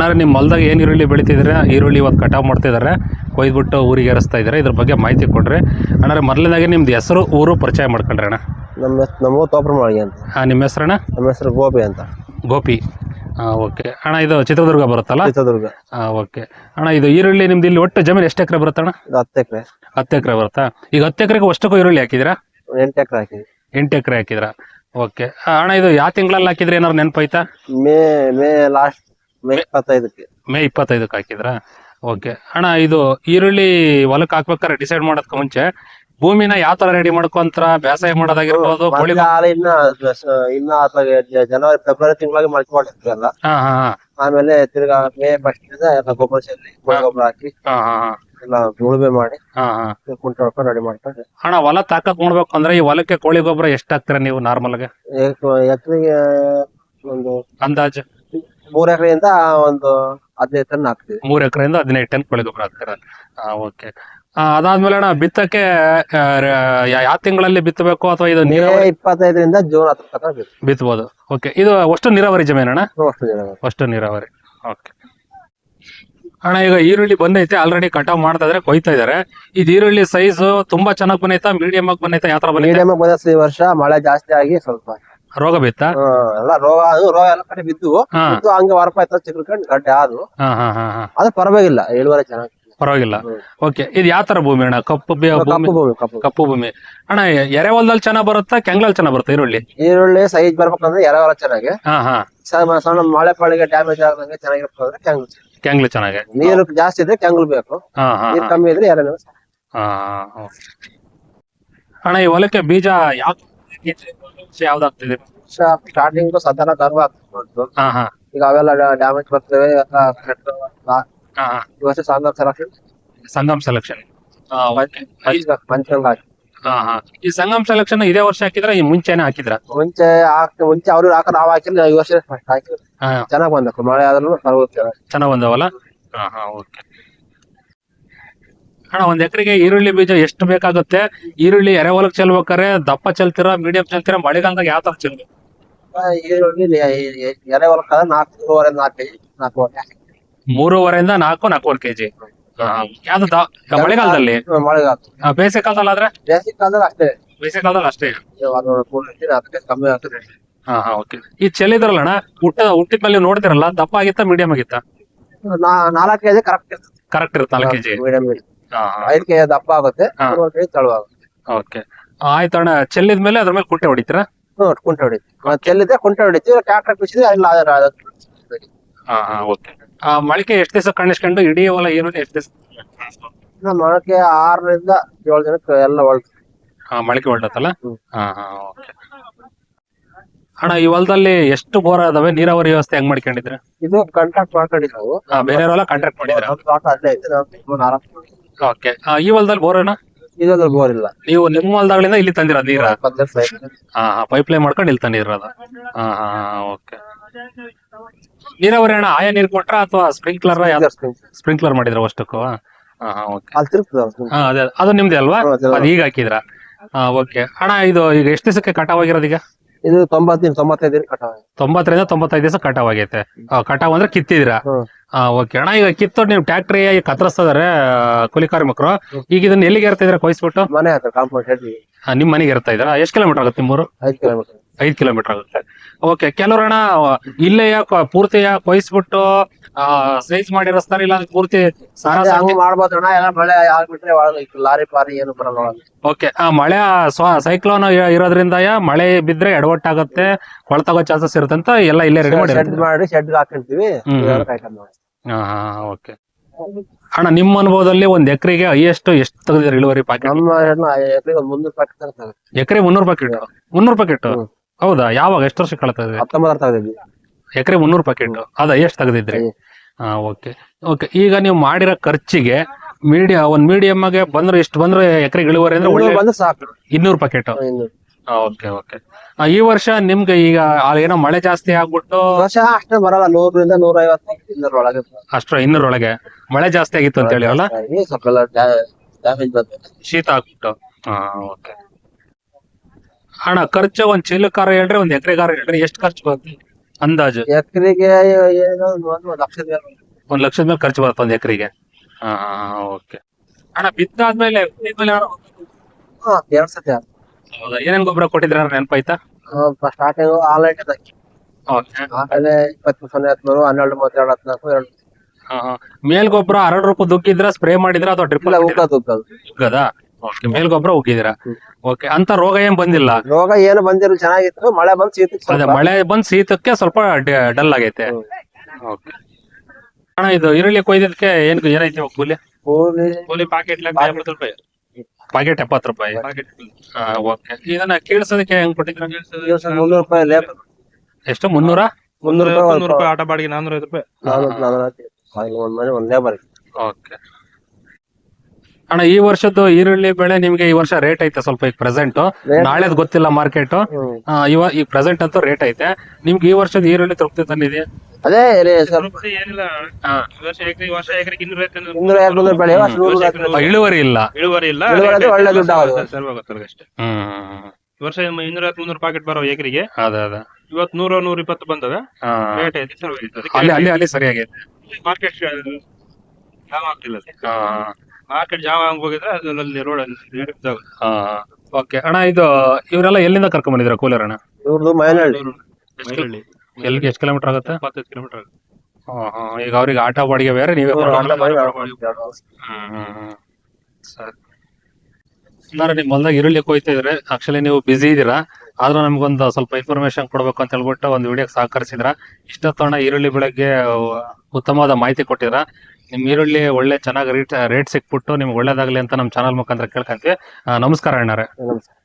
ಅಣ್ಣಾರೆ ನಿಮ್ಮ ಹೊಲ್ದಾಗ ಏನು ಈರುಳ್ಳಿ ಬೆಳಿತಿದ್ರೆ ಈರುಳ್ಳಿ ಇವತ್ತು ಕಟಾವು ಮಾಡ್ತಿದ್ದಾರೆ. ಕೊಯ್ದುಬಿಟ್ಟು ಊರಿಗೆ ಏರಿಸ್ತಾ ಇದ್ದಾರೆ. ಇದ್ರ ಬಗ್ಗೆ ಮಾಹಿತಿ ಕೊಡ್ರಿ. ಅಣ್ಣಾರೆ ಮೊದಲನೇದಾಗಿ ನಿಮ್ದು ಹೆಸರು ಊರು ಪರಿಚಯ ಮಾಡ್ಕೊಂಡ್ರಿ ಅಣ್ಣ. ನಮ್ಮ ಹೆಸ್- ನಮ್ಮ ತೋಪ್ರ ಮಾಳಿಗೆ ಅಂತ. ಹಾಂ ನಿಮ್ಮ ಹೆಸರಣ್ಣ ನಮ್ಮ ಹೆಸರು ಗೋಪಿ ಅಂತ. ಗೋಪಿ. ಹಾಂ ಓಕೆ. ಅಣ್ಣ ಇದು ಚಿತ್ರದುರ್ಗ ಬರುತ್ತಲ್ಲ? ಚಿತ್ರದುರ್ಗ. ಹಾಂ ಓಕೆ. ಅಣ್ಣ ಇದು ಈರುಳ್ಳಿ ನಿಮ್ದು ಇಲ್ಲಿ ಒಟ್ಟು ಜಮೀನು ಎಷ್ಟು ಎಕರೆ ಬರುತ್ತಣ್ಣ ಇದು ಹತ್ತು ಎಕರೆ. ಹತ್ತು ಎಕರೆ ಬರುತ್ತಾ? ಈಗ ಹತ್ತು ಎಕರೆಗೆ ಅಷ್ಟಕ್ಕೂ ಈರುಳ್ಳಿ ಹಾಕಿದ್ರಾ ಎಂಟು ಎಕರೆ ಹಾಕಿದ್ವಿ ಎಂಟು ಎಕರೆ ಹಾಕಿದ್ರಾ ಓಕೆ. ಅಣ್ಣ ಇದು ಯಾವ ತಿಂಗಳಲ್ಲಿ ಹಾಕಿದ್ರೆ ಏನಾರು ನೆನಪಾಯ್ತಾ ಮೇ ಮೇ ಲಾಸ್ಟ್ ಮೇ ಇಪ್ಪತ್ತೈದಕ್ಕೆ. ಮೇ ಇಪ್ಪತ್ತೈದಕ್ಕೆ ಹಾಕಿದ್ರಾ? ಓಕೆ. ಅಣ್ಣ ಇದು ಈರುಳ್ಳಿ ಹೊಲಕ್ಕೆ ಹಾಕ್ಬೇಕಾದ್ರೆ ಡಿಸೈಡ್ ಮಾಡೋದಕ್ಕೆ ಮುಂಚೆ ಭೂಮಿನ ಯಾವ ತರ ರೆಡಿ ಮಾಡ್ಕೊಂತಾರ? ಬೇಸಾಯ ಮಾಡೋದಾಗಿರ್ಬೋದು ಕೋಳಿ ಹಾಲು ಇನ್ನ ಸ- ಇನ್ನ ಜನವರಿ ಫೆಬ್ರವರಿ ತಿಂಗಳಿಗೆ ಮಾಡ್ಕೊಂಡಿರ್ತೀವಲ್ಲ ಹಾ ಹಾ ಹಾ. ಆಮೇಲೆ ತಿರ್ಗಾ ಮೇ ಫಸ್ಟ್ ಎಲ್ಲ ಗೊಬ್ಬರ ಚೆಲ್ಲಿ ಕೋಳಿ ಗೊಬ್ಬರ ಹಾಕಿ ಹಾ ಹಾ ಎಲ್ಲ ಉಳುಮೆ ಮಾಡಿ ಹಾ ಹಾ. ಕುಂಟ ಹೊಡ್ಕೊಂಡು ರೆಡಿ ಮಾಡ್ತಾರೆ ಅಣ್ಣ ಹೊಲ ತಾಕತ್ ನೋಡ್ಬೇಕು ಅಂದ್ರೆ ಈ ಹೊಲಕ್ಕೆ ಕೋಳಿ ಗೊಬ್ಬರ ಎಷ್ಟು ಹಾಕ್ತೀರಾ ನೀವು ನಾರ್ಮಲ್ ಆಗಿ? ಎಕರೆಗೆ ಒಂದು ಅಂದಾಜು? ಮೂರ್ ಎಕರೆಯಿಂದ ಒಂದು ಹದಿನೈದು ಟನ್ ಹಾಕ್ತೀವಿ. ಮೂರ್ ಎಕರೆಯಿಂದ ಹದಿನೈದು ಟನ್ ಕೋಳಿ ಗೊಬ್ಬರ ಆ ಓಕೆ ಅದಾದ್ಮೇಲೆ ಅಣ್ಣ ಬಿತ್ತಕ್ಕೆ ಯಾವ ತಿಂಗಳಲ್ಲಿ ಬಿತ್ತಬೇಕು ಅಥವಾ ಇದು ನೀರಾವರಿ? ಇಪ್ಪತ್ತೈದರಿಂದ ಜೂನ್ ಹತ್ತರ ತನಕ ಬೇಕು ಬಿತ್ತಬಹುದು ಓಕೆ ಇದು ಅಷ್ಟು ನೀರಾವರಿ ಜಮೀನಣ್ಣ ಅಷ್ಟು ಜನ ಅಷ್ಟು ನೀರಾವರಿ. ಓಕೆ ಅಣ್ಣ ಈಗ ಈರುಳ್ಳಿ ಬಂದೈತೆ ಆಲ್ರೆಡಿ ಕಟಾವ್ ಮಾಡ್ತಾ ಇದ್ರೆ ಕೊಯ್ತಾ ಇದಾರೆ. ಇದು ಈರುಳ್ಳಿ ಸೈಜ್ ತುಂಬಾ ಚೆನ್ನಾಗಿ ಬಂದೈತಾ ಮೀಡಿಯಂ ಆಗಿ ಬಂದೈತಾ ಯಾವ ತರ ಬಂದೈತೆ? ಮೀಡಿಯಂ ಬಂದ ಈ ವರ್ಷ ಮಳೆ ಜಾಸ್ತಿ ಆಗಿ ಸ್ವಲ್ಪ ರೋಗ ಬಿತ್ತ? ಆ, ಎಲ್ಲ ರೋಗ ಅದು ರೋಗ ಎಲ್ಲ ಕಡೆ ಬಿದ್ದು ಹಾ. ಬಿದ್ದು ಹಂಗೆ ಚಿಕ್ಕಳ್ಕೊಂಡು ಗಡ್ಡೆ ಆದ್ವು. ಹಾ ಹಾ ಹಾ ಹಾ. ಅದು ಪರವಾಗಿಲ್ಲ ಇಳುವರಿ ಚೆನ್ನಾಗಿ ಪರವಾಗಿಲ್ಲ. ಓಕೆ ಇದು ಯಾವ ತರ ಭೂಮಿ ಅಣ್ಣ? ಕಪ್ಪು ಬಿ- ಭೂಮಿ ಕಪ್ಪು ಭೂಮಿ. ಕಪ್ಪು ಕಪ್ಪು ಭೂಮಿ. ಅಣ್ಣ ಎರೆಹೊಲದಲ್ಲಿ ಚೆನ್ನಾಗ್ ಬರುತ್ತಾ ಕೆಂಗ್ಲಲ್ಲಿ ಚೆನ್ನಾಗ್ ಬರುತ್ತಾ ಈರುಳ್ಳಿ? ಈರುಳ್ಳಿ ಸೈಜ್ ಬರ್ಬೇಕಂದ್ರೆ ಎರೆಹೊಲ ಚೆನ್ನಾಗಿ. ಹಾ ಹಾ. ಸಣ್ಣ ಮಳೆ ಪಾಳಿಗೆ ಡ್ಯಾಮೇಜ್ ಆಗದಂಗೆ ಚೆನ್ನಾಗಿರ್ಬೇಕಂದ್ರೆ ಕೆಂಗಲ್ ಕೆಂಗ್ಲು ಚೆನ್ನಾಗೆ. ನೀರು ಜಾಸ್ತಿ ಇದ್ರೆ ಕೆಂಗಲ್ ಬೇಕು. ಹಾ ಹಾ ನೀರ್ ಕಮ್ಮಿ ಇದ್ರೆ ಎರೆ ಹಾ ಹಾ. ಅಣ್ಣ ಈ ಹೊಲಕ್ಕೆ ಬೀಜ ಯಾವ ಯಾವ್ದಾಗ್ತಿದೆ ಸ್ಟಾರ್ಟಿಂಗ್ ಸಾಧಾರಣ ಹಾ ಹಾ. ಈಗ ಅವೆಲ್ಲ ಡ್ಯಾಮೇಜ್ ಬರ್ತವೆ ಈ ವರ್ಷ ಸೆಲೆಕ್ಷನ್ ಸಂಗಮ್ ಸೆಲೆಕ್ಷನ್ ಈ ಸಂಗಮ್ ಸೆಲೆಕ್ಷನ್ ಇದೇ ವರ್ಷ ಹಾಕಿದ್ರ ಈ ಮುಂಚೆನೆ ಹಾಕಿದ್ರ? ಮುಂಚೆ ಹಾಕ್ ಮುಂಚೆ ಅವ್ರು ಹಾಕ ನಾವು ಹಾಕಿದ್ರೆ ಈ ವರ್ಷ ಹಾಕಿ. ಚೆನ್ನಾಗಿ ಬಂದಕ್ಕೆ ಮಳೆ ಆದ್ರೂ ಚೆನ್ನಾಗ್ ಬಂದವಲ್ಲ? ಹಾ ಹಾ ಓಕೆ ಅಣ್ಣ ಒಂದ್ ಎಕರೆಗೆ ಈರುಳ್ಳಿ ಬೀಜ ಎಷ್ಟು ಬೇಕಾಗುತ್ತೆ? ಈರುಳ್ಳಿ ಎರೆಹೊಲಕ್ ಚೆಲ್ಬೇಕಾರೆ ದಪ್ಪ ಚೆಲ್ತೀರಾ ಮೀಡಿಯಂ ಚೆಲ್ತೀರಾ ಮಳೆಗಾಲದಾಗ ಯಾವ ತರ ಚೆಲ್ಬೇಕು? ಈರುಳ್ಳಿ ಎರೆ ಹೊಲಕ್ಕಾದ್ರೆ ನಾಲ್ಕೂವರೆ ನಾಲ್ಕು ಕೆಜಿ ನಾಲ್ಕೂವರೆ ಮೂರುವರೆಯಿಂದ ನಾಲ್ಕು ನಾಲ್ಕೂವರೆ ಕೆಜಿ. ಯಾವ್ದು ದ- ಮಳೆಗಾಲದಲ್ಲಿ? ಮಳೆಗಾಲ ಆ, ಬೇಸಿಗೆ ಕಾಲದಲ್ಲಿ ಆದ್ರೆ? ಬೇಸಿಗೆ ಕಾಲದಲ್ಲಿ ಅಷ್ಟೇ. ಬೇಸಿಗೆ ಕಾಲದಲ್ಲಿ ಅಷ್ಟೇ. ಅದು ಮೂರು ಕೆಜಿ ಅದಕ್ಕೆ ಕಮ್ಮಿ ಆಗ್ತದೆ. ಹಾ ಹಾ ಓಕೆ. ಈ ಚೆಲ್ಲಿದ್ರಲ್ಲ ಅಣ್ಣ ಹುಟ್ಟ ಹುಟ್ಟಿದ್ಮೇಲೆ ನೀವು ನೋಡ್ತಿರಲ್ಲ ದಪ್ಪ ಆಗಿತ್ತಾ ಮೀಡಿಯಂ ಆಗಿತ್ತಾ? ನಾ- ನಾಲ್ಕು ಕೆಜಿ ಕರೆಕ್ಟ್ ಇರ್ತದೆ. ಕರೆಕ್ಟ್ ಇರುತ್ತೆ ನಾಲ್ಕು ಕೆಜಿ. ಮೀಡಿಯಂ ಕೆಜಿ ದಪ್ಪ ಆಗುತ್ತೆ ಕೈ ಮೂರು ಕೆಜಿ ತಳುವ ಆಗುತ್ತೆ ಓಕೆ ಆಯ್ತು ಅಣ್ಣ ಚೆಲ್ಲಿದ್ಮೇಲೆ ಅದ್ರ ಮೇಲೆ ಕುಂಟೆ ಹೊಡಿತೀರಾ ಹ್ಞೂ ಕುಂಟೆ ಹೊಡಿತೀವಿ ಚೆಲ್ಲಿದ್ರೆ ಕುಂಟೆ ಹೊಡಿತೀವಿ ಟ್ಯಾಕ್ಟರ್ ಬಿಸಿದ್ರೆ ಅಲ್ಲಿ ಅದರ ಓಕೆ ಆ ಮೊಳಕೆ ಎಷ್ಟು ದಿವಸ ಕಾಣಿಸ್ಕೊಂಡು ಇಡೀ ಹೊಲ ಏನು ಎಷ್ಟು ದಿವಸ ನಮ್ಮ ಮೊಳಕೆ ಆರರಿಂದ ಏಳು ದಿನಕ್ಕೆ ಎಲ್ಲ ಒಳ್ಳೆ ಹಾ ಮೊಳಕೆ ಹೊರಟತ್ತಲ್ಲ ಹ್ಮ್. ಹಾ ಹಾ ಓಕೆ ಅಣ್ಣ ಈ ಹೊಲದಲ್ಲಿ ಎಷ್ಟು ಬೋರ್ ಅದಾವೆ ನೀರಾವರಿ ವ್ಯವಸ್ಥೆ ಹೆಂಗ್ ಮಾಡ್ಕೊಂಡಿದ್ರೆ ಇದು ಕಾಂಟ್ರಾಕ್ಟ್ ಮಾಡ್ಕೊಂಡಿದ್ದು ನಾವು ಬೇರೆ ಹೊಲ ಕಾಂಟ್ರಾಕ್ಟ್ ಮಾಡಿದ್ರೆ ಅಲ್ಲೇ ಐತೆ ನಾವು ಓಕೆ. ಈ ಹೊಲದಲ್ಲಿ ಬೋರ್ ಇದ್ರಲ್ಲಿ ಬೋರ್ ಇಲ್ಲ. ನೀವು ನಿಮ್ಮ ಹೊಲ್ದಾಗಳಿಂದ ಇಲ್ಲಿ ತಂದಿರ ನೀರ? ಹಾ ಪೈಪ್ ಲೈನ್ ಮಾಡ್ಕೊಂಡು ಇಲ್ಲಿ ತಂದಿರೋದು ಹಾ ಹಾ ಓಕೆ. ನೀರಾವರಿ ಅಣ್ಣ ಆಯಾ ನೀರು ಕೊಟ್ರ ಅಥವಾ ಸ್ಪ್ರಿಂಕ್ಲರ್. ಸ್ಪ್ರಿಂಕ್ಲರ್ ಮಾಡಿದ್ರ ಅಷ್ಟಕ್ಕೂ ಹಾ ಹಾ ಓಕೆ. ಅಲ್ಲಿ ತಿರುಗ್ತದೆ ಅವ್ರ ಹಾ ಅದೇ ಅದು ನಿಮ್ದೆ ಅಲ್ವಾ? ಅದ್. ಅದು. ಈಗ ಹಾಕಿದ್ರ? ಹಾ ಓಕೆ. ಅಣ್ಣ ಇದು ಈಗ ಎಷ್ಟು ದಿವಸಕ್ಕೆ ಕಟಾವ್ ಆಗಿರೋದು ಈಗ? ಇದು ತೊಂಬತ್ತು ದಿನ ತೊಂಬತ್ತೈದು ದಿನ ಕಟಾವ್. ತೊಂಬತ್ತರಿಂದ ತೊಂಬತ್ತೈದು ದಿವಸ ಕಟಾವ್ ಆಗೈತೆ. ಆ, ಕಟಾವ್ ಅಂದ್ರೆ ಕಿತ್ತಿದ್ರ ಹ್ಮ್. ಹಾ ಓಕೆ ಅಣ್ಣ ಈಗ ಕಿತ್ತೋಡ್ ನೀವು ಟ್ಯಾಕ್ಟ್ರಿ ಕತ್ತರಿಸ್ತಿದಾರೆ ಕೂಲಿ ಕಾರ್ಮಿಕರು ಈಗ ಇದನ್ನ ಎಲ್ಲಿಗೆ ಇರ್ತಿದ್ರೆ ಕೊಯ್ಸ್ಬಿಟ್ಟು? ಮನೆ ಹತ್ರ ಕಾಂಪೌಂಡ್ ನಿಮ್ ಮನೆಗೆ ಇರ್ತಾ ಇದ್ರ ಎಷ್ಟು ಕಿಲೋಮೀಟರ್ ಆಗುತ್ತೆ ನಿಮ್ಮೂರು? ಐದು ಕಿಲೋಮೀಟರ್ ಐದ್ ಕಿಲೋಮೀಟರ್ ಆಗುತ್ತೆ. ಓಕೆ ಕೆಲವ್ರು ಅಣ್ಣ ಇಲ್ಲೆಯ ಕ- ಪೂರ್ತಿಯ ಕೊಯ್ಸ್ಬಿಟ್ಟು ಸೈಜ್ ಮಾಡಿ ಸ್ಥಾನ ಇಲ್ಲ ಅಂದ್ರೆ ಪೂರ್ತಿ ಸಾರ ಮಾಡ್ಬೋದು ಅಣ್ಣ. ಎಲ್ಲ ಮಳೆ ಆಗ್ಬಿಟ್ರೆ ಒಳಗೆ ಲಾರಿ ಪಾರಿ ಏನು ಬರಲ್ಲ ಒಳಗೆ. ಓಕೆ ಆ ಮಳೆ ಸೈಕ್ಲೋನ್ ಇರೋದ್ರಿಂದ ಮಳೆ ಬಿದ್ರೆ ಎಡವಟ್ಟಾಗತ್ತೆ ಕೊಳ್ತಾಗೋ ಚಾನ್ಸಸ್ ಇರುತ್ತೆ ಅಂತ ಎಲ್ಲ ಇಲ್ಲೇ ರೆಡಿ ಮಾಡಿ ಶೆಡ್ ಮಾಡಿ ಶೆಡ್ ಹಾಕಿರ್ತೀವಿ. ಓಕೆ ಅಣ್ಣ ನಿಮ್ಮ ಅನುಭವದಲ್ಲಿ ಒಂದ್ ಎಕರೆಗೆ ಹೈಯೆಸ್ಟ್ ಎಷ್ಟು ತೆಗೆದಿರ ಇಳುವರಿ ಪ್ಯಾಕೆಟ್ ನಮ್ಮ ಎಕರೆಗೆ ಒಂದು ಮುನ್ನೂರು ಪ್ಯಾಕೆಟ್ ತರ್ತಾರೆ. ಎಕರೆ ಮುನ್ನೂರು ಪ್ಯಾಕೆಟ್ ಮುನ್ನೂರು ಪ್ಯಾಕೆಟ್. ಹೌದಾ? ಯಾವಾಗ? ಎಷ್ಟು ವರ್ಷ ಕಳ್ತಾ ಹತ್ತೊಂಬತ್ತರ ತೆಗೆದಿದ್ವಿ ಎಕರೆ ಮುನ್ನೂರು ಪ್ಯಾಕೆಟ್ ಅದ ಎಷ್ಟು ತೆಗೆದಿದ್ರಿ. ಹಾ ಓಕೆ ಓಕೆ ಈಗ ನೀವು ಮಾಡಿರೋ ಖರ್ಚಿಗೆ ಮೀಡಿಯಾ ಒಂದ್ ಮೀಡಿಯಂ ಆಗಿ ಬಂದ್ರೆ ಎಷ್ಟು ಬಂದ್ರೆ ಎಕರೆ ಇಳುವರಿ ಅಂದ್ರೆ ಒಳ್ಳೆ ಬಂದ್ರೆ ಸಾಕು. ಇನ್ನೂರು ಪ್ಯಾಕೆಟ್ ಓಕೆ ಓಕೆ ಈ ವರ್ಷ ನಿಮ್ಗೆ ಈಗ ಏನೋ ಮಳೆ ಜಾಸ್ತಿ ಆಗ್ಬಿಟ್ಟು ವರ್ಷ ಅಷ್ಟೇ ಬರಲ್ಲ ನೂರರಿಂದ ನೂರ ಐವತ್ತು ಇನ್ನೂರೊಳಗೆ ಅಷ್ಟ್ರ ಇನ್ನೂರೊಳಗೆ. ಮಳೆ ಜಾಸ್ತಿ ಆಗಿತ್ತು ಅಂತ ಹೇಳಿ ಅಲ್ಲ ಸ್ವಲ್ಪ ಎಲ್ಲ ಡ್ಯಾಮೇಜ್ ಬಂತು. ಶೀತ ಆಗ್ಬಿಟ್ಟು. ಹಾ ಓಕೆ ಅಣ್ಣ ಖರ್ಚು ಒಂದ್ ಚೀಲಕ್ಕಾರ ಹೇಳ್ರಿ ಒಂದ್ ಎಕರೆಗಾರ ಹೇಳ್ರಿ ಎಷ್ಟು ಖರ್ಚು ಬರುತ್ತೆ ಅಂದಾಜು? ಎಕರೆಗೆ ಏನೋ ಒಂದು ಲಕ್ಷದ ಮೇಲೆ ಒಂದ್ ಲಕ್ಷದ ಮೇಲೆ ಖರ್ಚು ಬರುತ್ತೆ ಒಂದ್ ಎಕರೆಗೆ? ಹಾ. ಓಕೆ. ಅಣ್ಣ ಬಿತ್ತಾದ್ಮೇಲೆ ಹಾ ಎರಡ್ ಸತಿ. ಹೌದಾ? ಏನೇನ್ ಗೊಬ್ಬರ ಕೊಟ್ಟಿದ್ರ ನೆನಪಾಯ್ತಾ? ಆ, ಸ್ಟಾರ್ಟಿಂಗ್ ಆನ್ಲೈನ್ ಓಕೆ. ಆಮೇಲೆ ಇಪ್ಪತ್ತು ಸೊನ್ನೆ ಹತ್ಮೂರು ಹನ್ನೆರಡು ಮೂವತ್ತೆರಡು ಹದಿನಾಲ್ಕು ಎರಡು. ಮೇಲ್ ಗೊಬ್ಬರ ಹರಡು ರೂಪಾಯಿ ದುಕ್ಕಿದ್ರ ಸ್ಪ್ರೇ ಮಾಡಿದ್ರ ಅಥವಾ ಇಲ್ಲ ಉಗ್ಗದ ಉಗ್ಗದಾ? ಓಕೆ ಮೇಲ್ ಗೊಬ್ಬರ ಉಗ್ಗಿದಿರ. ಓಕೆ ಅಂತ ರೋಗ ಏನ್ ಬಂದಿಲ್ಲ? ರೋಗ ಏನು ಬಂದಿರಲ್ಲ ಚೆನ್ನಾಗಿತ್ತು. ಮಳೆ ಬಂದ್ ಸೀತಕ್ಕೆ ಅದೇ ಮಳೆ ಬಂದ್ ಶೀತಕ್ಕೆ ಸ್ವಲ್ಪ ಡಲ್ ಆಗೈತೆ. ಓಕೆ. ಅಣ್ಣ ಇದು ಈರುಳ್ಳಿ ಕೊಯ್ದಕ್ಕೆ ಏನ್ ಏನೈತಿ ಇವಾಗ ಕೂಲಿ? ಕೂಲಿ ಪ್ಯಾಕೆಟ್ ಎಂಬತ್ತು ರೂಪಾಯಿ. ಪ್ಯಾಕೆಟ್ ಎಪ್ಪತ್ತು ರೂಪಾಯಿ. Packet okay. ಇದನ್ನ ಕೇಳಿಸೋದಕ್ಕೆ ಹೆಂಗ್ ಕೊಟ್ಟಿದ್ರ ಮುನ್ನೂರು ರೂಪಾಯಿ ಲೇಬರ್. ಎಷ್ಟು ಮುನ್ನೂರ? ಮುನ್ನೂರು ರೂಪಾಯಿ ಆಟ ಬಾಡಿಗೆ ನಾನ್ನೂರ ಐವತ್ತು ರೂಪಾಯಿ. ನಾನೂರು ನಾನೂರ ಒಂದ್ ಮನೆ ಒಂದ್ ಲೇಬರ್. ಓಕೆ. ಅಣ್ಣ ಈ ವರ್ಷದ್ದು ಈರುಳ್ಳಿ ಬೆಳೆ ನಿಮ್ಗೆ ಈ ವರ್ಷ ರೇಟ್ ಐತೆ ಸ್ವಲ್ಪ ಈಗ ಪ್ರೆಸೆಂಟ್ ನಾಳೆದ್ ಗೊತ್ತಿಲ್ಲ ಮಾರ್ಕೆಟ್ ಈ ಇವಾಗ ಈಗ ಪ್ರೆಸೆಂಟ್ ಅಂತೂ ರೇಟ್ ಐತೆ. ನಿಮ್ಗೆ ಈ ವರ್ಷದ ಈರುಳ್ಳಿ ತೃಪ್ತಿ ತಂದಿದೆ ಅದೇ. ಈ ಇಳುವರಿ ಇಲ್ಲ. ಇಳುವರಿ ಇಲ್ಲ. ಒಳ್ಳೆ ದುಡ್ಡು ಹ್ಮ್ ಈ ವರ್ಷ ಇನ್ನೂರ ಮುನ್ನೂರು ಪಾಕೆಟ್ ಬರೋ ಎಕರೆಗೆ ಅದೇ ಅದೇ. ಇವತ್ತು ನೂರ ನೂರ ಇಪ್ಪತ್ತು ಬಂದವೆ. ರೇಟ್ ಐತೆ ಸರ್ವ್ ಆಗಿದೆ ಅಲ್ಲಿ ಅಲ್ಲಿ ಸರಿಯಾಗೈತೆ. ಮಾರ್ಕೆಟ್ ಜಾಮ ಆಗ್ತಿಲ್ಲ ಹಾ. ಮಾರ್ಕೆಟ್ ಜಾಮ್ ಆಗಿ ಹೋಗಿದ್ರೆ ಅದ್ರಲ್ಲಿ ರೋಡ್ ಓಕೆ ಅಣ್ಣ ಇದು ಇವರೆಲ್ಲ ಎಲ್ಲಿಂದ ಕರ್ಕೊಂಡ್ ಬಂದಿದ್ರ ಕೂಲರ್ ಅಣ್ಣ? ಇವ್ರದ್ದು ಮೈನಹಳ್ಳಿ ಮೈನಹಳ್ಳಿ ಎಲ್ಲಿಗೆ ಎಷ್ಟು ಕಿಲೋಮೀಟರ್ ಆಗುತ್ತೆ? ಇಪ್ಪತ್ತೈದು ಕಿಲೋಮೀಟರ್ ಆಗುತ್ತೆ. ಹಾ, ಹಾ. ಈಗ ಅವ್ರಿಗೆ ಆಟೋ ಬಾಡಿಗೆ ಬೇರೆ ನೀವೇ. ಸರಿ. ಅಂದ್ರೆ ನಿಮ್ಮ ಹೊಲ್ದಾಗ ಈರುಳ್ಳಿ ಕೊಯ್ತಾ ಇದ್ರೆ ಆಕ್ಚುಲಿ ನೀವು ಬಿಸಿ ಇದ್ದೀರಾ. ಆದ್ರೂ ನಮ್ಗೊಂದು ಸ್ವಲ್ಪ ಇನ್ಫಾರ್ಮೇಶನ್ ಕೊಡ್ಬೇಕು ಅಂತ ಹೇಳ್ಬಿಟ್ಟು ಒಂದು ವಿಡಿಯೋಗೆ ಸಹಕರಿಸಿದ್ರ ಇಷ್ಟೊತ್ತಣ್ಣ ಈರುಳ್ಳಿ ಬೆಳಗ್ಗೆ ಉತ್ತಮವಾದ ಮಾಹಿತಿ ಕೊಟ್ಟಿದ್ರ ನಿಮ್ ಈರುಳ್ಳಿ ಒಳ್ಳೆ ಚೆನ್ನಾಗಿ ರೇಟ್ ರೇಟ್ ಸಿಕ್ಬಿಟ್ಟು ನಿಮ್ಗೆ ಒಳ್ಳೇದಾಗ್ಲಿ ಅಂತ ನಮ್ಮ ಚಾನಲ್ ಮುಖಾಂತರ ಕೇಳ್ಕೊಂತೀವಿ. ಆ, ನಮಸ್ಕಾರ ಅಣ್ಣಾರೆ. ನಮಸ್ಕಾರ.